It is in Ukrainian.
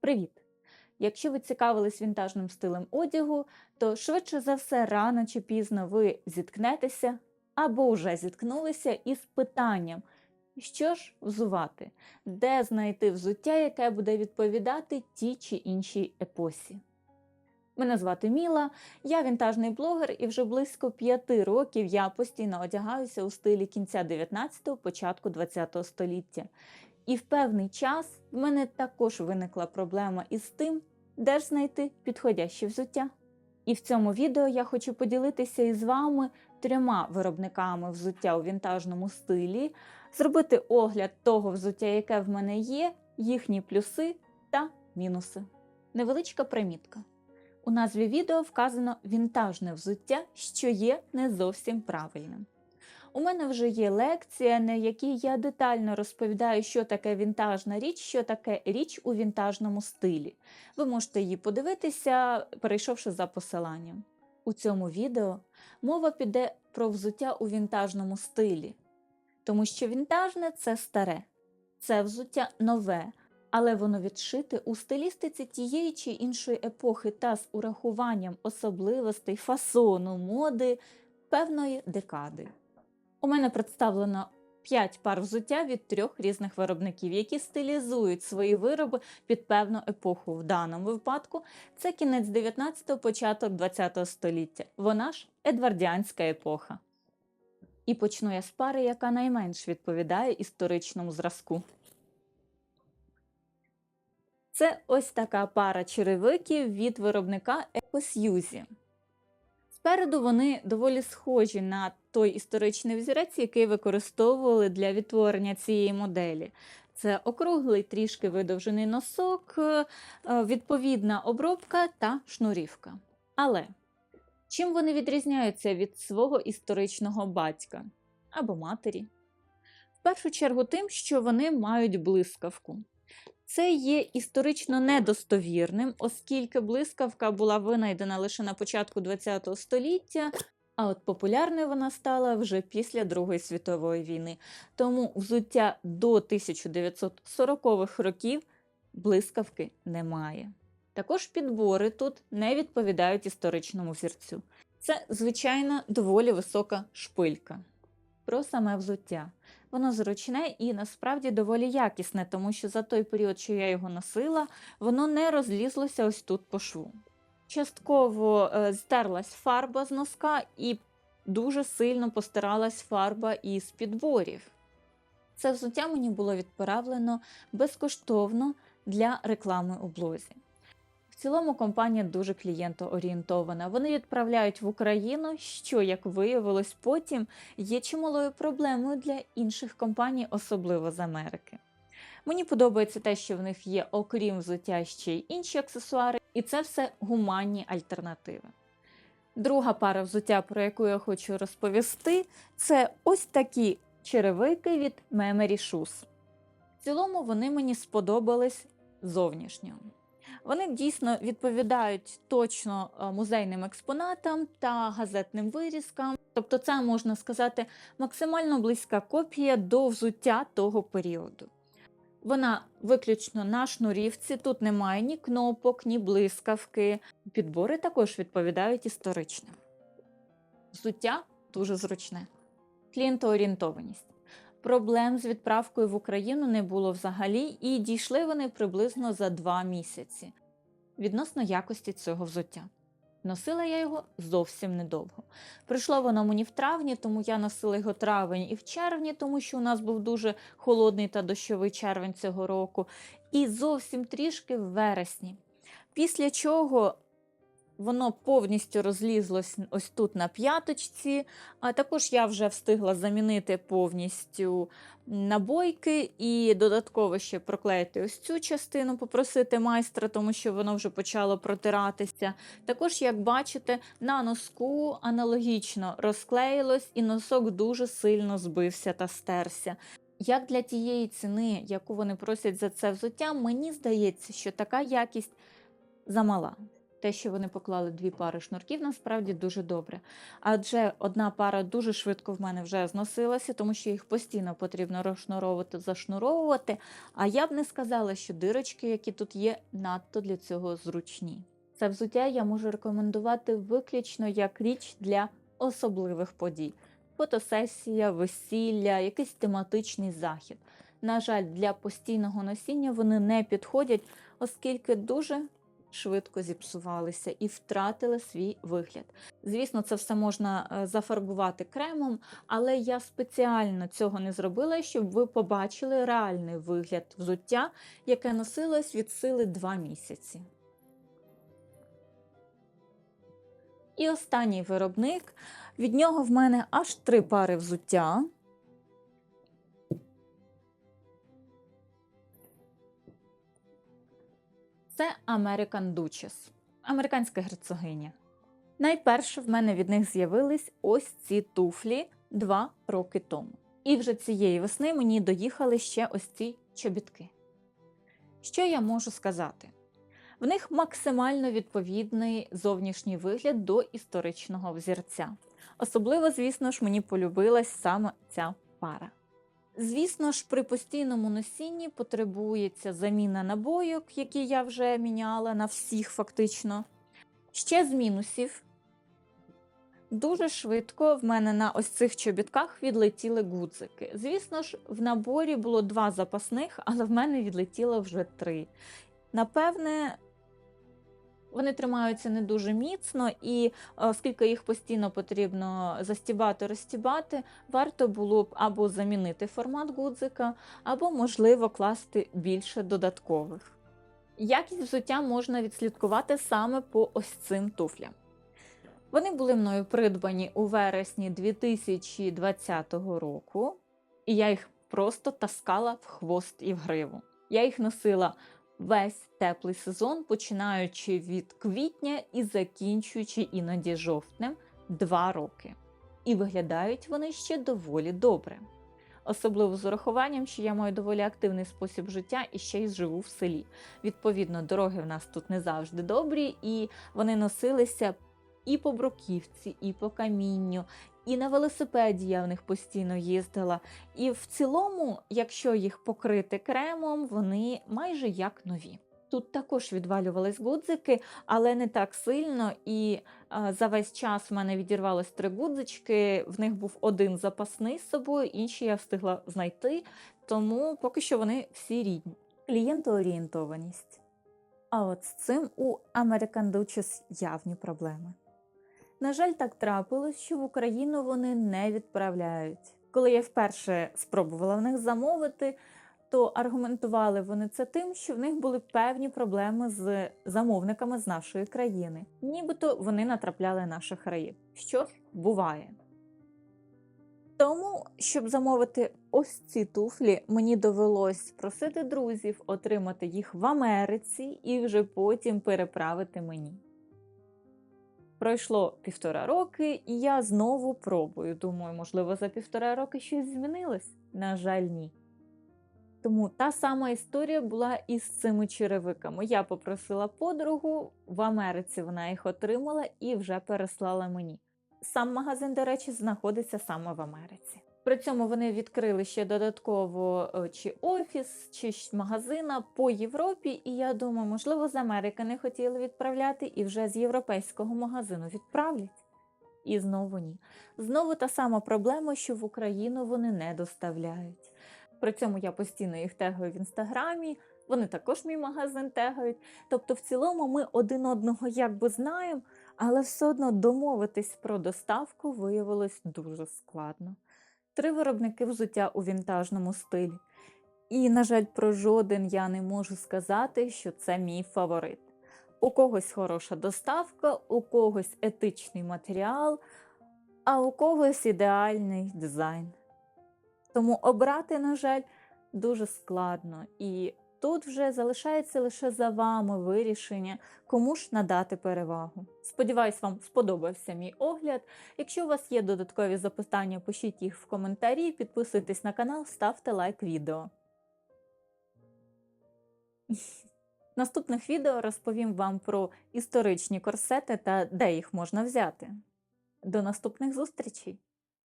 Привіт! Якщо ви цікавились вінтажним стилем одягу, то швидше за все, рано чи пізно ви зіткнетеся або вже зіткнулися із питанням, що ж взувати, де знайти взуття, яке буде відповідати тій чи іншій епосі. Мене звати Міла, я вінтажний блогер, і вже близько п'яти років я постійно одягаюся у стилі кінця 19-го, початку 20-го століття. І в певний час в мене також виникла проблема із тим, де ж знайти підходяще взуття. І в цьому відео я хочу поділитися із вами трьома виробниками взуття у вінтажному стилі, зробити огляд того взуття, яке в мене є, їхні плюси та мінуси. Невеличка примітка. У назві відео вказано вінтажне взуття, що є не зовсім правильним. У мене вже є лекція, на якій я детально розповідаю, що таке вінтажна річ, що таке річ у вінтажному стилі. Ви можете її подивитися, перейшовши за посиланням. У цьому відео мова піде про взуття у вінтажному стилі, тому що вінтажне це старе, це взуття нове, але воно відшите у стилістиці тієї чи іншої епохи та з урахуванням особливостей фасону, моди певної декади. У мене представлено 5 пар взуття від трьох різних виробників, які стилізують свої вироби під певну епоху. В даному випадку це кінець 19-го, початок 20-го століття. Вона ж едвардіанська епоха. І почну я з пари, яка найменш відповідає історичному зразку. Це ось така пара черевиків від виробника Ecosюзі. Спереду вони доволі схожі на той історичний взірець, який використовували для відтворення цієї моделі. Це округлий, трішки видовжений носок, е, е, відповідна обробка та шнурівка. Але чим вони відрізняються від свого історичного батька або матері? В першу чергу тим, що вони мають блискавку. Це є історично недостовірним, оскільки блискавка була винайдена лише на початку ХХ століття, а от популярною вона стала вже після Другої світової війни. Тому взуття до 1940-х років блискавки немає. Також підбори тут не відповідають історичному взірцю. Це, звичайно, доволі висока шпилька. Про саме взуття. Воно зручне і насправді доволі якісне, тому що за той період, що я його носила, воно не розлізлося ось тут по шву. Частково е, стерлась фарба з носка і дуже сильно постаралась фарба із підборів. Це взуття мені було відправлено безкоштовно для реклами у блозі. В цілому компанія дуже клієнтоорієнтована. Вони відправляють в Україну, що, як виявилось, потім є чималою проблемою для інших компаній, особливо з Америки. Мені подобається те, що в них є, окрім взуття, ще й інші аксесуари, і це все гуманні альтернативи. Друга пара взуття, про яку я хочу розповісти, це ось такі черевики від Memory Shoes. В цілому вони мені сподобались зовнішньо. Вони дійсно відповідають точно е, музейним експонатам та газетним вирізкам. Тобто, це можна сказати максимально близька копія до взуття того періоду. Вона виключно на шнурівці, тут немає ні кнопок, ні блискавки. Підбори також відповідають історичним. Взуття дуже зручне. Клієнтоорієнтованість. Проблем з відправкою в Україну не було взагалі, і дійшли вони приблизно за два місяці відносно якості цього взуття. Носила я його зовсім недовго. Прийшло воно мені в травні, тому я носила його травень і в червні, тому що у нас був дуже холодний та дощовий червень цього року, і зовсім трішки в вересні. Після чого Воно повністю розлізлось ось тут на п'яточці, а також я вже встигла замінити повністю набойки і додатково ще проклеїти ось цю частину, попросити майстра, тому що воно вже почало протиратися. Також, як бачите, на носку аналогічно розклеїлось, і носок дуже сильно збився та стерся. Як для тієї ціни, яку вони просять за це взуття, мені здається, що така якість замала. Те, що вони поклали дві пари шнурків, насправді дуже добре. Адже одна пара дуже швидко в мене вже зносилася, тому що їх постійно потрібно розшнуровувати, зашнуровувати. А я б не сказала, що дирочки, які тут є, надто для цього зручні. Це взуття я можу рекомендувати виключно як річ для особливих подій: фотосесія, весілля, якийсь тематичний захід. На жаль, для постійного носіння вони не підходять, оскільки дуже швидко зіпсувалися і втратили свій вигляд. Звісно, це все можна е, зафарбувати кремом, але я спеціально цього не зробила, щоб ви побачили реальний вигляд взуття, яке носилось від сили 2 місяці. І останній виробник. Від нього в мене аж три пари взуття. American Duchess, американська герцогиня. Найперше в мене від них з'явились ось ці туфлі два роки тому. І вже цієї весни мені доїхали ще ось ці чобітки. Що я можу сказати? В них максимально відповідний зовнішній вигляд до історичного взірця. Особливо, звісно ж, мені полюбилась саме ця пара. Звісно ж, при постійному носінні потребується заміна набойок, які я вже міняла на всіх фактично. Ще з мінусів. Дуже швидко в мене на ось цих чобітках відлетіли гудзики. Звісно ж, в наборі було два запасних, але в мене відлетіло вже три. Напевне, вони тримаються не дуже міцно, і е, оскільки їх постійно потрібно застібати, розстібати, варто було б або замінити формат гудзика, або, можливо, класти більше додаткових. Якість взуття можна відслідкувати саме по ось цим туфлям. Вони були мною придбані у вересні 2020 року, і я їх просто таскала в хвост і в гриву. Я їх носила весь теплий сезон, починаючи від квітня і закінчуючи іноді жовтнем два роки. І виглядають вони ще доволі добре. Особливо з урахуванням, що я маю доволі активний спосіб життя і ще й живу в селі. Відповідно, дороги в нас тут не завжди добрі, і вони носилися і по бруківці, і по камінню, і на велосипеді я в них постійно їздила. І в цілому, якщо їх покрити кремом, вони майже як нові. Тут також відвалювались гудзики, але не так сильно. І а, за весь час в мене відірвалось три гудзички. В них був один запасний з собою, інші я встигла знайти, тому поки що вони всі рідні. Клієнтоорієнтованість. А от з цим у American Duchess явні проблеми. На жаль, так трапилось, що в Україну вони не відправляють. Коли я вперше спробувала в них замовити, то аргументували вони це тим, що в них були певні проблеми з замовниками з нашої країни. Нібито вони натрапляли на шахраїв. Що ж буває. Тому, щоб замовити ось ці туфлі, мені довелось просити друзів отримати їх в Америці і вже потім переправити мені. Пройшло півтора роки, і я знову пробую. Думаю, можливо, за півтора роки щось змінилось? На жаль, ні. Тому та сама історія була і з цими черевиками. Я попросила подругу, в Америці вона їх отримала і вже переслала мені. Сам магазин, до речі, знаходиться саме в Америці. При цьому вони відкрили ще додатково е, чи офіс, чи магазина по Європі, і я думаю, можливо, з Америки не хотіли відправляти і вже з європейського магазину відправлять. І знову ні. Знову та сама проблема, що в Україну вони не доставляють. При цьому я постійно їх тегаю в інстаграмі, вони також мій магазин тегають. Тобто, в цілому, ми один одного якби знаємо, але все одно домовитись про доставку виявилось дуже складно. Три виробники взуття у вінтажному стилі. І, на жаль, про жоден я не можу сказати, що це мій фаворит. У когось хороша доставка, у когось етичний матеріал, а у когось ідеальний дизайн. Тому обрати, на жаль, дуже складно. І тут вже залишається лише за вами вирішення, кому ж надати перевагу. Сподіваюсь, вам сподобався мій огляд. Якщо у вас є додаткові запитання, пишіть їх в коментарі, підписуйтесь на канал, ставте лайк відео. наступних відео розповім вам про історичні корсети та де їх можна взяти. До наступних зустрічей!